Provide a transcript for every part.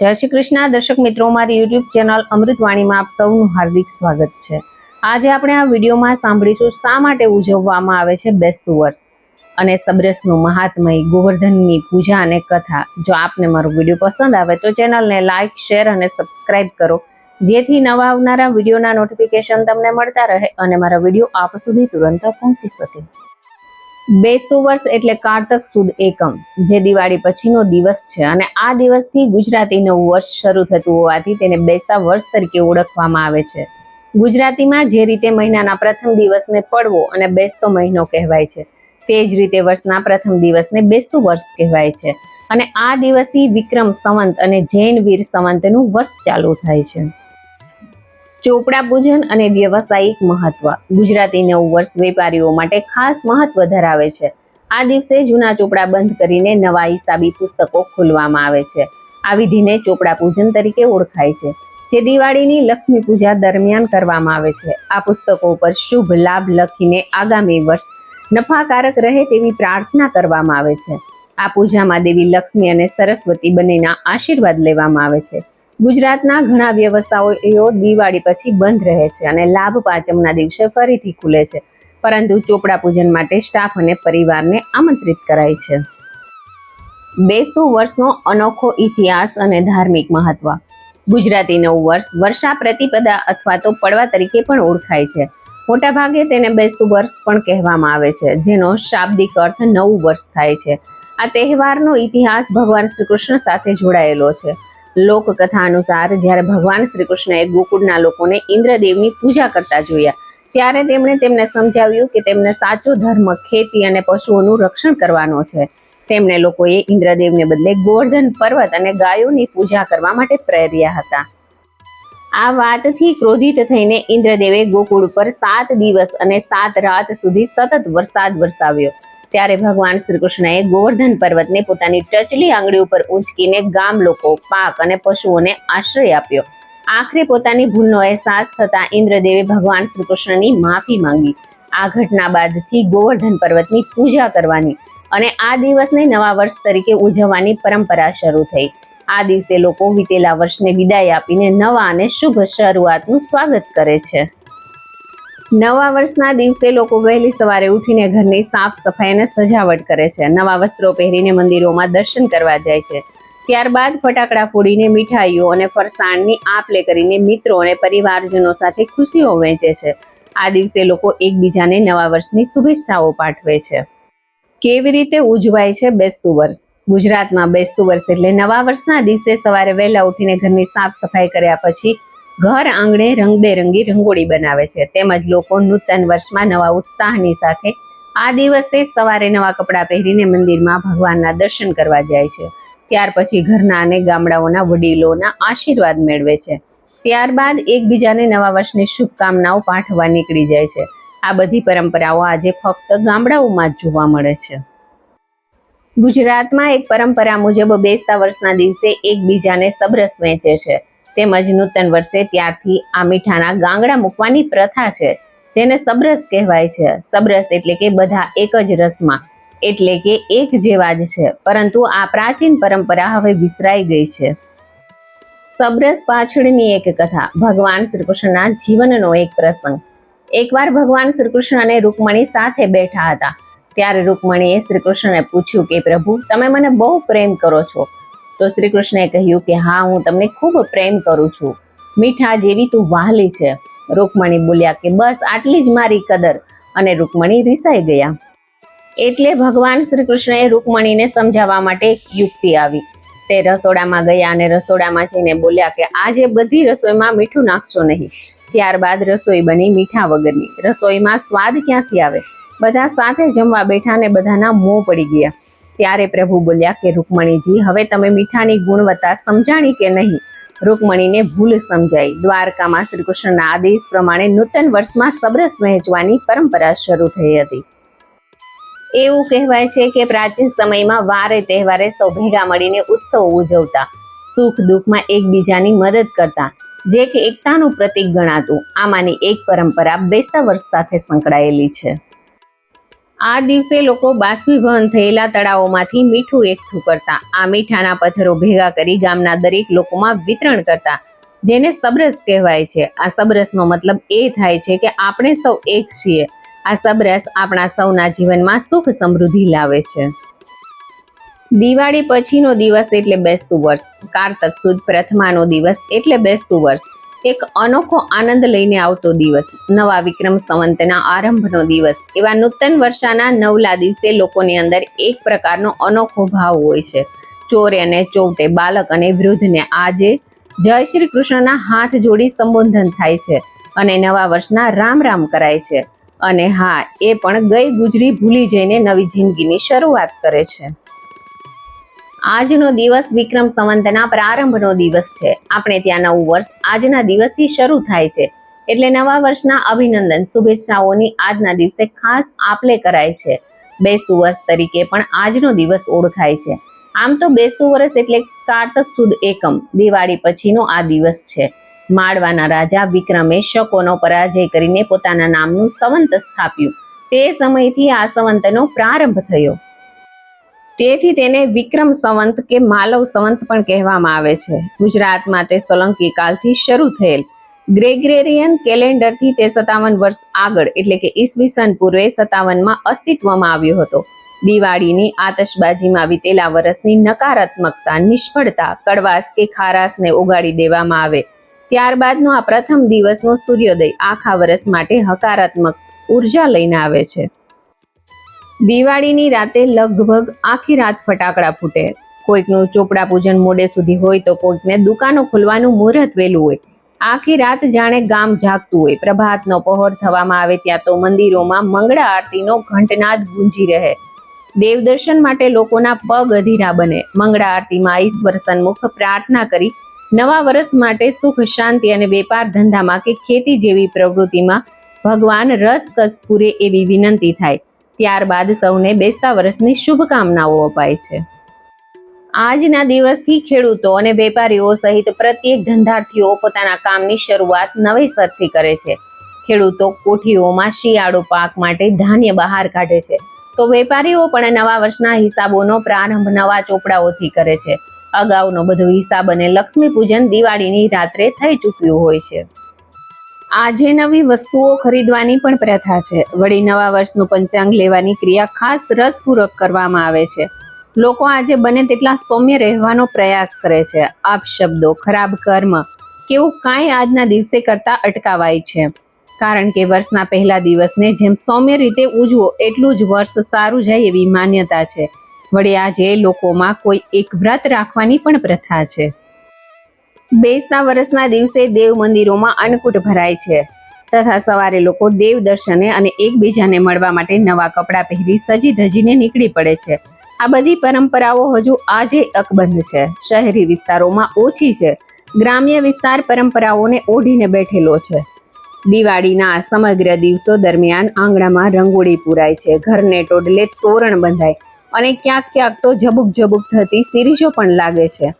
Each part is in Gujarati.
જય શ્રી કૃષ્ણ. દર્શક મિત્રો મારી યુટ્યુબ ચેનલ અમૃતવાણીમાં આપ સૌનું હાર્દિક સ્વાગત છે. આજે આપણે આ વિડીયોમાં સાંભળીશું શા માટે ઉજવવામાં આવે છે બેસતું વર્ષ અને સબરસનું મહાત્મય ગોવર્ધનની પૂજા અને કથા. જો આપને મારો વીડિયો પસંદ આવે તો ચેનલને લાઇક શેર અને સબસ્ક્રાઇબ કરો. જેથી નવા આવનારા વિડીયોના નોટિફિકેશન તમને મળતા રહે અને મારા વીડિયો આપ સુધી તુરંત પહોંચી શકે. બેસતું વર્ષ એટલે કારતક સુદ એકમ, જે દિવાળી પછીનો દિવસ છે. અને આ દિવસથી ગુજરાતી નવું વર્ષ શરૂ થતું હોવાથી તેને બેસતા વર્ષ તરીકે ઓળખવામાં આવે છે. ગુજરાતીમાં જે રીતે મહિનાના પ્રથમ દિવસને પડવો અને બેસતો મહિનો કહેવાય છે, તે જ રીતે વર્ષના પ્રથમ દિવસને બેસતું વર્ષ કહેવાય છે. અને આ દિવસથી વિક્રમ સંવંત અને જૈન વીર સંવંતનું વર્ષ ચાલુ થાય છે. ચોપડા પૂજન અને વ્યવસાયિક મહત્વ. ગુજરાતી નવું વર્ષ વેપારીઓ માટે ખાસ મહત્વ ધરાવે છે. આ દિવસે જૂના ચોપડા બંધ કરીને નવા હિસાબી પુસ્તકો ખોલવામાં આવે છે. આ વિધિને ચોપડા પૂજન તરીકે ઓળખાય છે. જે દિવાળીની લક્ષ્મી પૂજા દરમિયાન કરવામાં આવે છે. આ પુસ્તકો પર શુભ લાભ લખીને આગામી વર્ષ નફાકારક રહે તેવી પ્રાર્થના કરવામાં આવે છે. આ પૂજામાં દેવી લક્ષ્મી અને સરસ્વતી બંનેના આશીર્વાદ લેવામાં આવે છે. ગુજરાતના ઘણા વ્યવસાયો દિવાળી પછી બંધ રહે છે અને લાભ પાંચમના દિવસે ફરીથી ખુલે છે. પરંતુ ચોપડા પૂજન માટે સ્ટાફ અને પરિવારને આમંત્રિત કરાય છે. બેસતું વર્ષનો અનોખો ઇતિહાસ અને ધાર્મિક મહત્વ. ગુજરાતી નવું વર્ષ વર્ષા પ્રતિપદા અથવા તો પડવા તરીકે પણ ઓળખાય છે. મોટાભાગે તેને બેસતું વર્ષ પણ કહેવામાં આવે છે, જેનો શાબ્દિક અર્થ નવું વર્ષ થાય છે. આ તહેવારનો ઇતિહાસ ભગવાન શ્રી કૃષ્ણ સાથે જોડાયેલો છે. લોકકથા અનુસાર જ્યારે ભગવાન શ્રી કૃષ્ણએ ગોકુળના લોકોને ઇન્દ્રદેવની પૂજા કરતા જોયા, ત્યારે તેમણે તેમને સમજાવ્યું કે તેમને સાચો ધર્મ ખેતી અને પશુઓનું રક્ષણ કરવાનો છે. તેમણે લોકોએ ઇન્દ્રદેવને બદલે ગોવર્ધન પર્વત અને ગાયોની પૂજા કરવા માટે પ્રેર્યા હતા. આ વાતથી ક્રોધિત થઈને ઇન્દ્રદેવે ગોકુળ પર સાત દિવસ અને સાત રાત સુધી સતત વરસાદ વરસાવ્યો. ત્યારે ભગવાન શ્રી ગોવર્ધન પર્વતને પોતાની ટચલી આંગળી ઉપર ઊંચકીને ગામ લોકો, પાક અને પશુઓને આશ્રય આપ્યો. આખરે પોતાની ભૂલનો અહેસાસ થતાં ઇન્દ્રદેવે ભગવાન શ્રી માફી માંગી. આ ઘટના બાદથી ગોવર્ધન પર્વતની પૂજા કરવાની અને આ દિવસને નવા વર્ષ તરીકે ઉજવવાની પરંપરા શરૂ થઈ. આ દિવસે લોકો વીતેલા વર્ષને વિદાય આપીને નવા અને શુભ શરૂઆતનું સ્વાગત કરે છે. નવા વર્ષના દિવસે લોકો વહેલી સવારે ઉઠીને ઘરની સાફ સફાઈ અને સજાવટ કરે છે. નવા વસ્ત્રો પહેરીને મંદિરોમાં દર્શન કરવા જાય છે. ત્યારબાદ ફટાકડા ફોડીને મીઠાઈઓ અને ફરસાણની આપ લે કરીને મિત્રો અને પરિવારજનો સાથે ખુશીઓ વહેંચે છે. આ દિવસે લોકો એકબીજાને નવા વર્ષની શુભેચ્છાઓ પાઠવે છે. કેવી રીતે ઉજવાય છે બેસતું વર્ષ? ગુજરાતમાં બેસતું વર્ષ એટલે નવા વર્ષના દિવસે સવારે વહેલા ઉઠીને ઘરની સાફ સફાઈ કર્યા પછી ઘર આંગણે રંગબેરંગી રંગોળી બનાવે છે. તેમજ લોકો નૂતન વર્ષમાં નવા ઉત્સાહની સાથે આ દિવસે સવારે નવા કપડાં પહેરીને મંદિરમાં ભગવાનના દર્શન કરવા જાય છે. ત્યાર પછી ઘરના અને ગામડાઓના વડીલોના આશીર્વાદ મેળવે છે. ત્યારબાદ એકબીજાને નવા વર્ષની શુભકામનાઓ પાઠવવા નીકળી જાય છે. આ બધી પરંપરાઓ આજે ફક્ત ગામડાઓમાં જ જોવા મળે છે. ગુજરાતમાં એક પરંપરા મુજબ બેસતા વર્ષના દિવસે એકબીજાને સબરસ વહેંચે છે. તેમજ નૂતન વર્ષે ત્યારથી આ મીઠાના ગાંગડા મૂકવાની પ્રથા છે, જેને સબરસ કહેવાય છે. સબરસ એટલે કે બધા એક જ રસમાં, એટલે કે એક જેવા જ છે, પરંતુ આ પ્રાચીન પરંપરા હવે વિસરાઈ ગઈ છે. સબરસ પાછળની એક કથા, ભગવાન શ્રીકૃષ્ણના જીવનનો એક પ્રસંગ. એકવાર ભગવાન શ્રીકૃષ્ણ અને રૂકમણી સાથે બેઠા હતા, ત્યારે રૂકમણીએ શ્રીકૃષ્ણને પૂછ્યું કે પ્રભુ, તમે મને બહુ પ્રેમ કરો છો તો શ્રી કૃષ્ણએ કહ્યું કે, હા, હું તમને ખૂબ પ્રેમ કરું છું. મીઠા જેવી તું વહાલી છે. રૂકમણી બોલ્યા કે, બસ આટલી જ મારી કદર. અને રૂકમણી રિસાઈ ગયા. એટલે ભગવાન શ્રી કૃષ્ણએ રૂકમણીને સમજાવવા માટે એક યુક્તિ આવી. તે રસોડામાં ગયા અને રસોડામાં જઈને બોલ્યા કે, આજે બધી રસોઈમાં મીઠું નાખશો નહીં. ત્યારબાદ રસોઈ બની મીઠા વગરની. રસોઈમાં સ્વાદ ક્યાંથી આવે? બધા સાથે જમવા બેઠા ને બધાના મોં પડી ગયા. ત્યારે પ્રભુ બોલ્યા કે, રૂકમણીજી, હવે તમે મીઠાની ગુણવત્તા સમજાણી કે નહીં? રૂકમણીને ભૂલ સમજાઈ. દ્વારકામાં શ્રી કૃષ્ણના આદેશ પ્રમાણે નૂતન વર્ષમાં સબરસ વહેંચવાની પરંપરા શરૂ થઈ હતી. એવું કહેવાય છે કે, પ્રાચીન સમયમાં વારે તહેવારે સૌ ભેગા મળીને ઉત્સવ ઉજવતા, સુખ દુઃખમાં એકબીજાની મદદ કરતા, જે કે એકતાનું પ્રતીક ગણાતું. આમાંની એક પરંપરા બેસતા વર્ષ સાથે સંકળાયેલી છે. આ દિવસે લોકો બાષ્પીભવન થયેલા તળાવોમાંથી મીઠું એકઠું કરતા, આ મીઠાના પથ્થરો ભેગા કરી ગામના દરેક લોકોમાં વિતરણ કરતા, જેને સબરસ કહેવાય છે. આ સબરસનો મતલબ એ થાય છે કે આપણે સૌ એક છીએ. આ સબરસ આપણા સૌના જીવનમાં સુખ સમૃદ્ધિ લાવે છે. દિવાળી પછીનો દિવસ એટલે બેસતું વર્ષ. કારતક સુદ પ્રથમાનો દિવસ એટલે બેસતું વર્ષ. એક અનોખો આનંદ લઈને આવતો દિવસ. નવા વિક્રમ સંવંતના આરંભનો દિવસ. એવા નૂતન વર્ષાના નવલા દિવસે લોકોની અંદર એક પ્રકારનો અનોખો ભાવ હોય છે. ચોરે અને ચોવટે બાલક અને વૃદ્ધને આજે જય શ્રી કૃષ્ણના હાથ જોડી સંબોધન થાય છે અને નવા વર્ષના રામ રામ કરાય છે. અને હા, એ પણ ગઈ ગુજરી ભૂલી જઈને નવી જિંદગીની શરૂઆત કરે છે. આજનો દિવસ વિક્રમ સંવંતના પ્રારંભનો દિવસ છે. આપણે ત્યાં નવું વર્ષ આજના દિવસથી શરૂ થાય છે. એટલે નવા વર્ષના અભિનંદન, શુભેચ્છાઓની આજના દિવસે ખાસ આપલે કરાય છે. બેસતું વર્ષ તરીકે પણ આજનો દિવસ ઓળખાય છે. આમ તો બેસતું વર્ષ એટલે કારતક સુદ એકમ, દિવાળી પછીનો આ દિવસ છે. માળવાના રાજા વિક્રમે શકોનો પરાજય કરીને પોતાના નામનું સંવંત સ્થાપ્યું. તે સમયથી આ સંવંતનો પ્રારંભ થયો. તેથી તેને વિક્રમ સંવંત કે માલવ સંવંત પણ કહેવામાં આવે છે. ગુજરાતમાં તે સોલંકી કાળથી શરૂ થયેલ. ગ્રેગ્રેરિયન કેલેન્ડરથી તે સત્તાવન વર્ષ આગળ, એટલે કે ઈસવીસન પૂર્વે સત્તાવનમાં અસ્તિત્વમાં આવ્યો હતો. દિવાળીની આતશબાજીમાં વીતેલા વર્ષની નકારાત્મકતા, નિષ્ફળતા, કડવાશ કે ખારાશને ઓગાળી દેવામાં આવે. ત્યારબાદનો આ પ્રથમ દિવસનો સૂર્યોદય આખા વર્ષ માટે હકારાત્મક ઊર્જા લઈને આવે છે. દિવાળીની રાતે લગભગ આખી રાત ફટાકડા ફૂટે. કોઈકનું ચોપડા પૂજન મોડે સુધી હોય તો કોઈકને દુકાનો ખોલવાનું મુહૂર્ત વહેલું હોય. આખી રાત જાણે ગામ જાગતું હોય. પ્રભાતનો પહોર થવામાં આવે ત્યાં તો મંદિરોમાં મંગળા આરતીનો ઘંટનાદ ગુંજી રહે. દેવદર્શન માટે લોકોના પગ અધીરા બને. મંગળા આરતીમાં ઈશ્વર સન્મુખ પ્રાર્થના કરી નવા વર્ષ માટે સુખ, શાંતિ અને વેપાર ધંધામાં કે ખેતી જેવી પ્રવૃત્તિમાં ભગવાન રસ કસ પૂરે એવી વિનંતી થાય. ત્યારબાદ સૌને બેસતા વર્ષની શુભકામનાઓ અપાય છે. આજના દિવસથી ખેડૂતો અને વેપારીઓ સહિત પ્રત્યેક ધંધાર્થીઓ પોતાના કામની શરૂઆત નવેસરથી કરે છે. ખેડૂતો કોઠીઓમાં શિયાળુ પાક માટે ધાન્ય બહાર કાઢે છે. તો વેપારીઓ પણ નવા વર્ષના હિસાબોનો પ્રારંભ નવા ચોપડાઓથી કરે છે. અગાઉનો બધો હિસાબ અને લક્ષ્મી પૂજન દિવાળીની રાત્રે થઈ ચૂક્યું હોય છે. આજે નવી વસ્તુઓ ખરીદવાની પણ પ્રથા છે. વળી નવા વર્ષનું પંચાંગ લેવાની ક્રિયા ખાસ રસપૂર્વક કરવામાં આવે છે. લોકો આજે બને તેટલા સૌમ્ય રહેવાનો પ્રયાસ કરે છે. આપ શબ્દો, ખરાબ કર્મ, કેવું કાંઈ આજના દિવસે કરતા અટકાવાય છે. કારણ કે વર્ષના પહેલા દિવસને જેમ સૌમ્ય રીતે ઉજવો, એટલું જ વર્ષ સારું જાય એવી માન્યતા છે. વળી આજે લોકોમાં કોઈ એક વ્રત રાખવાની પણ પ્રથા છે. બેસતા વર્ષના દિવસે દેવ મંદિરોમાં અન્નકૂટ ભરાય છે. તથા સવારે લોકો દેવ દર્શને અને એકબીજાને મળવા માટે નવા કપડાં પહેરી સજી ધજીને નીકળી પડે છે. આ બધી પરંપરાઓ હજુ આજે અકબંધ છે. શહેરી વિસ્તારોમાં ઓછી છે. ગ્રામ્ય વિસ્તાર પરંપરાઓને ઓઢીને બેઠેલો છે. દિવાળીના સમગ્ર દિવસો દરમિયાન આંગણામાં રંગોળી પુરાય છે. ઘરને ટોડલે તોરણ બંધાય અને ક્યાંક ક્યાંક તો ઝબુક ઝબુક થતી સિરીજો પણ લાગે છે.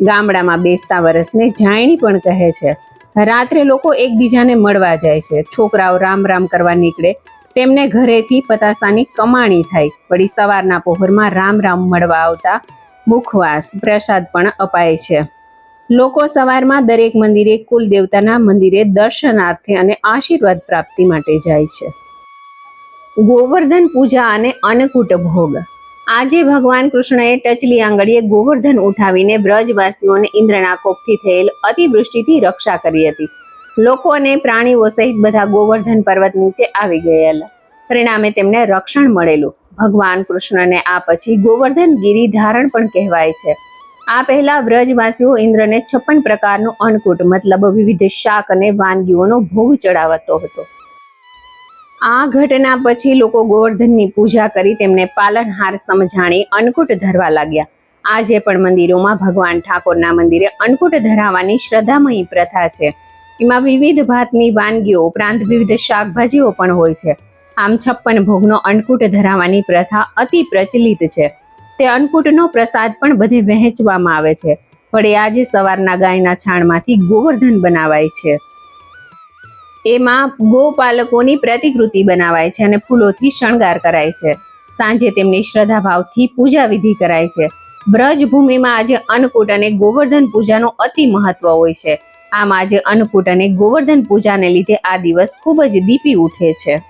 ગામડામાં બેસતા વર્ષને જાયણી પણ કહે છે. રાત્રે લોકો એકબીજાને મળવા જાય છે. છોકરાઓ રામ રામ કરવા નીકળે. તેમને ઘરેથી પતાસાની કમાણી થાય. વળી સવારના પહોરમાં રામ રામ મળવા આવતા મુખવાસ, પ્રસાદ પણ અપાય છે. લોકો સવારમાં દરેક મંદિરે કુલ દેવતાના મંદિરે દર્શનાર્થે અને આશીર્વાદ પ્રાપ્તિ માટે જાય છે. ગોવર્ધન પૂજા અને અન્નકૂટ ભોગ. આજે ભગવાન કૃષ્ણએ ટચલી આંગળીએ ગોવર્ધન ઉઠાવીને બ્રજવાસીઓને ઇન્દ્રના કોપથી થયેલ અતિવૃષ્ટિથી રક્ષા કરી હતી. લોકો અને પ્રાણીઓ સહિત બધા ગોવર્ધન પર્વત નીચે આવી ગયેલા. પરિણામે તેમને રક્ષણ મળેલું. ભગવાન કૃષ્ણને આ પછી ગોવર્ધન ગિરી ધારણ પણ કહેવાય છે. આ પહેલા વ્રજવાસીઓ ઇન્દ્રને છપ્પન પ્રકારનું અન્નકૂટ, મતલબ વિવિધ શાક અને વાનગીઓનો ભોગ ચડાવતો હતો. આ ઘટના પછી લોકો ગોવર્ધનની પૂજા કરી તેમને પાલનહાર સમજાણી અન્નકૂટ ધરવા લાગ્યા. આજે પણ મંદિરોમાં ભગવાન ઠાકોરના મંદિરે અન્નકૂટ ધરાવવાની શ્રદ્ધામયી પ્રથા છે. એમાં વિવિધ ભાતની વાનગીઓ ઉપરાંત વિવિધ શાકભાજીઓ પણ હોય છે. આમ છપ્પન ભોગનો અન્નકૂટ ધરાવવાની પ્રથા અતિ પ્રચલિત છે. તે અન્નકૂટનો પ્રસાદ પણ બધે વહેંચવામાં આવે છે. વળી આજે સવારના ગાયના છાણમાંથી ગોવર્ધન બનાવાય છે. એમાં ગોપાલકોની પ્રતિકૃતિ બનાવાય છે અને ફૂલોથી શણગાર કરાય છે. સાંજે તેમની શ્રદ્ધા ભાવથી પૂજા વિધિ કરાય છે. બ્રજ ભૂમિમાં આજે અન્નકૂટ અને ગોવર્ધન પૂજાનું અતિ મહત્વ હોય છે. આમ આજે અન્નકૂટ અને ગોવર્ધન પૂજાને લીધે આ દિવસ ખૂબ જ દીપી ઉઠે છે.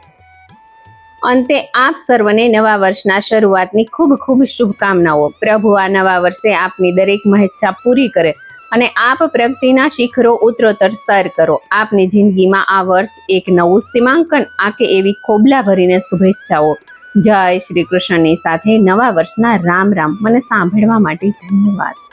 અંતે આપ સર્વને નવા વર્ષના શરૂઆતની ખૂબ ખૂબ શુભકામનાઓ. પ્રભુ આ નવા વર્ષે આપની દરેક મહેચ્છા પૂરી કરે. અને આપ પ્રગતિના શિખરો ઉત્તરોત્તર સર કરો. આપની જિંદગીમાં આ વર્ષ એક નવું સીમાંકન આકે એવી ખોબલા ભરીને શુભેચ્છાઓ. જય શ્રી કૃષ્ણની સાથે નવા વર્ષના રામ રામ. મને સાંભળવા માટે ધન્યવાદ.